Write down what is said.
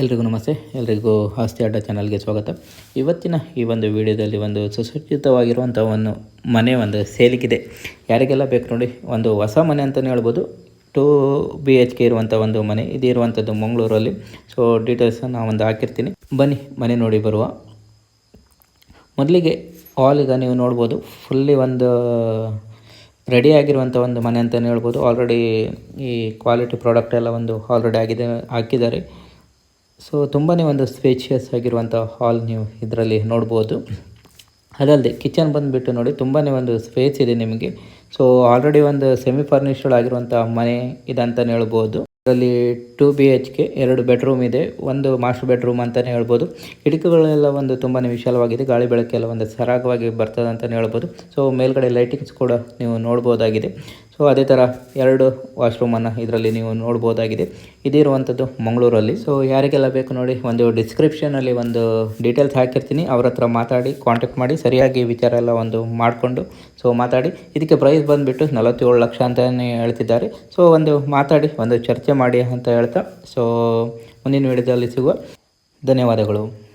ಎಲ್ರಿಗೂ ನಮಸ್ತೆ. ಎಲ್ರಿಗೂ ಆಸ್ತಿ ಅಡ್ಡ ಚಾನಲ್ಗೆ ಸ್ವಾಗತ. ಇವತ್ತಿನ ಈ ಒಂದು ವಿಡಿಯೋದಲ್ಲಿ ಒಂದು ಸುಸಜ್ಜಿತವಾಗಿರುವಂಥ ಒಂದು ಮನೆ ಒಂದು ಸೇಲಿಗಿದೆ. ಯಾರಿಗೆಲ್ಲ ಬೇಕು ನೋಡಿ, ಒಂದು ಹೊಸ ಮನೆ ಅಂತಲೇ ಹೇಳ್ಬೋದು. ಟೂ ಬಿ ಎಚ್ ಕೆ ಇರುವಂಥ ಒಂದು ಮನೆ. ಇದು ಇರುವಂಥದ್ದು ಮಂಗಳೂರಲ್ಲಿ. ಸೊ ಡೀಟೇಲ್ಸನ್ನು ಒಂದು ಹಾಕಿರ್ತೀನಿ. ಬನ್ನಿ, ಮನೆ ನೋಡಿ ಬರುವ. ಮೊದಲಿಗೆ ಈಗ ನೀವು ನೋಡ್ಬೋದು. ಫುಲ್ಲಿ ಒಂದು ರೆಡಿ ಆಗಿರುವಂಥ ಒಂದು ಮನೆ ಅಂತಲೇ ಹೇಳ್ಬೋದು. ಆಲ್ರೆಡಿ ಈ ಕ್ವಾಲಿಟಿ ಪ್ರಾಡಕ್ಟ್ ಎಲ್ಲ ಒಂದು ಆಲ್ರೆಡಿ ಆಗಿದೆ, ಹಾಕಿದ್ದಾರೆ. ಸೊ ತುಂಬಾ ಒಂದು ಸ್ಪೇಚಿಯಸ್ ಆಗಿರುವಂಥ ಹಾಲ್ ನೀವು ಇದರಲ್ಲಿ ನೋಡ್ಬೋದು. ಅದಲ್ಲದೆ ಕಿಚನ್ ಬಂದುಬಿಟ್ಟು ನೋಡಿ ತುಂಬಾ ಒಂದು ಸ್ಪೇಸ್ ಇದೆ ನಿಮಗೆ. ಸೊ ಆಲ್ರೆಡಿ ಒಂದು ಸೆಮಿ ಫರ್ನಿಶ್ಡ್ ಆಗಿರುವಂಥ ಮನೆ ಇದೆ ಅಂತಲೇ ಹೇಳ್ಬೋದು. ಇದರಲ್ಲಿ ಟೂ ಬಿ ಎಚ್ ಕೆ ಎರಡು ಬೆಡ್ರೂಮ್ ಇದೆ, ಒಂದು ಮಾಸ್ಟರ್ ಬೆಡ್ರೂಮ್ ಅಂತಲೇ ಹೇಳ್ಬೋದು. ಕಿಟಕಿಗಳೆಲ್ಲ ಒಂದು ತುಂಬಾ ವಿಶಾಲವಾಗಿದೆ, ಗಾಳಿ ಬೆಳಕೆಲ್ಲ ಒಂದು ಸರಾಗವಾಗಿ ಬರ್ತದೆ ಅಂತಲೇ ಹೇಳ್ಬೋದು. ಸೊ ಮೇಲ್ಗಡೆ ಲೈಟಿಂಗ್ಸ್ ಕೂಡ ನೀವು ನೋಡ್ಬೋದಾಗಿದೆ. ಸೊ ಅದೇ ಥರ ಎರಡು ವಾಶ್ರೂಮನ್ನು ಇದರಲ್ಲಿ ನೀವು ನೋಡ್ಬೋದಾಗಿದೆ. ಇದಿರುವಂಥದ್ದು ಮಂಗಳೂರಲ್ಲಿ. ಸೊ ಯಾರಿಗೆಲ್ಲ ಬೇಕು ನೋಡಿ, ಒಂದು ಡಿಸ್ಕ್ರಿಪ್ಷನಲ್ಲಿ ಒಂದು ಡೀಟೇಲ್ಸ್ ಹಾಕಿರ್ತೀನಿ. ಅವ್ರ ಹತ್ರ ಮಾತಾಡಿ ಕಾಂಟ್ಯಾಕ್ಟ್ ಮಾಡಿ, ಸರಿಯಾಗಿ ವಿಚಾರ ಎಲ್ಲ ಒಂದು ಮಾಡಿಕೊಂಡು ಸೊ ಮಾತಾಡಿ. ಇದಕ್ಕೆ ಪ್ರೈಸ್ ಬಂದುಬಿಟ್ಟು ನಲವತ್ತೇಳು ಲಕ್ಷ ಅಂತಲೇ ಹೇಳ್ತಿದ್ದಾರೆ. ಸೊ ಒಂದು ಮಾತಾಡಿ, ಒಂದು ಚರ್ಚೆ ಮಾಡಿ ಅಂತ ಹೇಳ್ತಾ ಸೊ ಮುಂದಿನ ವಿಡಿಯೋದಲ್ಲಿ ಸಿಗುವ. ಧನ್ಯವಾದಗಳು.